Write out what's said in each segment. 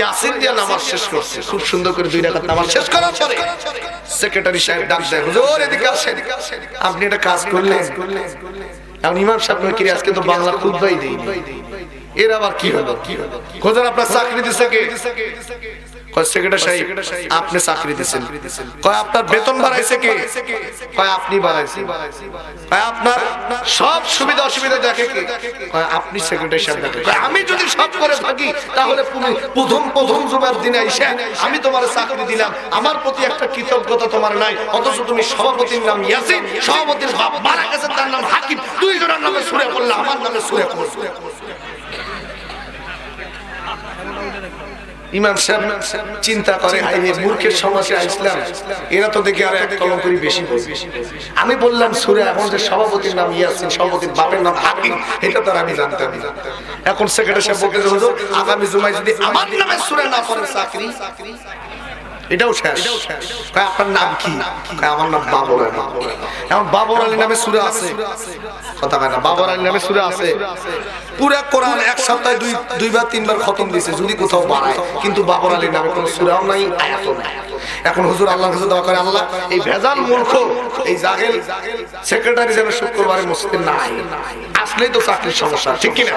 ইয়াসিন দিয়ে নামাজ শেষ করছে। খুব সুন্দর করে দুই রাকাত নামাজ শেষ করার পরে সেক্রেটারি সাহেব ডাক দেয়, হুজুর, এদিকে আসেন। আপনি এটা কাজ করলেন। এখন ইমাম সাহেব কি আজকে তো বাংলা খুদ্াই দেই এর আবার কি হলো? কি হলো খোঁজার আপনার চাকরি দিছে কে? কয় সেক্রেটারি সাহেব? আপনি চাকরি দিছেন। কয় আপনার বেতন বাড়াইছে কে? কয় আপনি বাড়াইছেন। কয় আপনার সব সুবিধা অসুবিধা দেখে কে? কয় আপনি সেক্রেটারি সাহেব দেখে কয় আমি যদি সব করে থাকি তাহলে প্রথম প্রথম জুমার দিনে এসে আমি তোমার চাকরি দিলাম। আমার প্রতি একটা কৃতজ্ঞতা তোমার নাই। অথচ তুমি সভাপতির নাম ইয়াসিন সভাপতির বাপ মারা গেছে তার নাম হাকিম। দুইজনের নামে সুরে করলে আমার নামে সুরে করলে ইমাম সাহেব চিন্তা করে মূর্খের সমাজে আসলাম। এরা তো দেখি আর এক করি বেশি আমি বললাম, সুরে এখন যে সভাপতির নাম ইয়াসিন, সভাপতির বাপের নাম হাকিম। এটা তো আর আমি জানতাম এখন সেক্রেটারি সাহেব বলতে হুজুর, আগামী জুমায় যদি আমার নামে সুরে না পড়ে চাকরি, এটাও শেষ। আপনার নাম কি? আমার নাম বাবর আলী। এখন বাবর আলী নামে সুরে আছে। কথা না, বাবর আলী নামে সুরে আছে। পুরা কোরআন এক সপ্তাহে দুই, দুইবার, তিনবার খতম দিয়েছে যদি কোথাও বাড়ায়। কিন্তু বাবর আলীর নামে কোনো সুরাও নাই, আয়াতও নাই। এখন হুজুর আল্লাহ হুজুর দোয়া করে, আল্লাহ, এই ভেজাল মূর্খ এই জাগেল সেক্রেটারি যেন শুক্রবারে মসজিদে না আসে। আসলেই তো চাকরির সমস্যা, ঠিক কিনা?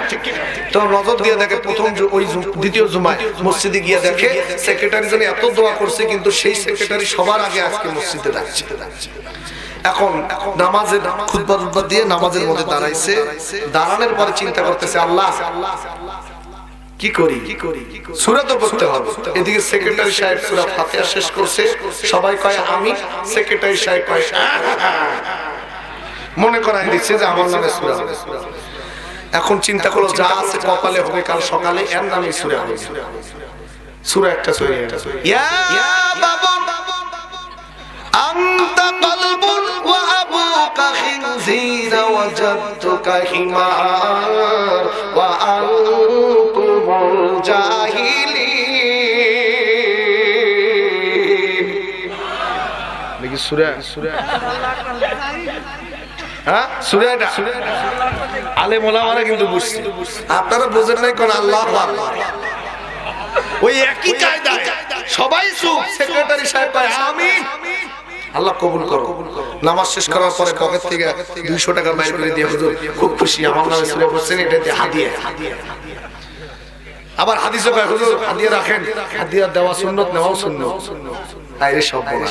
তো নজর দিয়ে দেখে প্রথম ওই দ্বিতীয় জুমায় মসজিদে গিয়ে দেখে সেক্রেটারি যেন এত দোয়া করছে, কিন্তু সেই সেক্রেটারি সবার আগে আজকে মসজিদে যাচ্ছে। এখন নামাজের টুতবা দিয়ে নামাজের মধ্যে দাঁড়াইছে, দাঁড়ানোর পরে চিন্তা করতেছে আল্লাহ আল্লাহ কি করি? কি করি সূরা তো পড়তে হবে। এদিকে সেক্রেটারি সাহেব সূরা ফাতিহা শেষ করছে। সবাই কয়, আমি? সেক্রেটারি সাহেব কয় হ্যাঁ। মনে করাই দিচ্ছে যে আমার নামে সুরা। এখন চিন্তা করো, যা আছে কপালে হবে কাল সকালে, এর নামে সূরা হবে। সুরা একটা সূরা একটা ইয়া বাবা, আনতা কলবুন ওয়া আবুকা খিনজিরা ওয়া হ্যাঁ সুরা এটা। আলে মোলামারা কিন্তু বুঝছি। আপনারা বোঝেন নাই কোন আল্লাহ ওই একই কায়দায় সবাই চুপ সেক্রেটারি সাহেব আমিন। আল্লাহ কবুল করো। নামাজ শেষ করার পরে পকেট থেকে দুইশো টাকা বাইর করে দিয়ে, হুজুর, খুব খুশি, আমার নামে সুরে বসছেন এটাতে হাদিয়া। আবার হাদিসও কয়, হুজুর, হাদিয়া রাখেন, হাদিয়া দেওয়া সুন্নত, নেওয়াও সুন্নত। তাইরে সব বলা।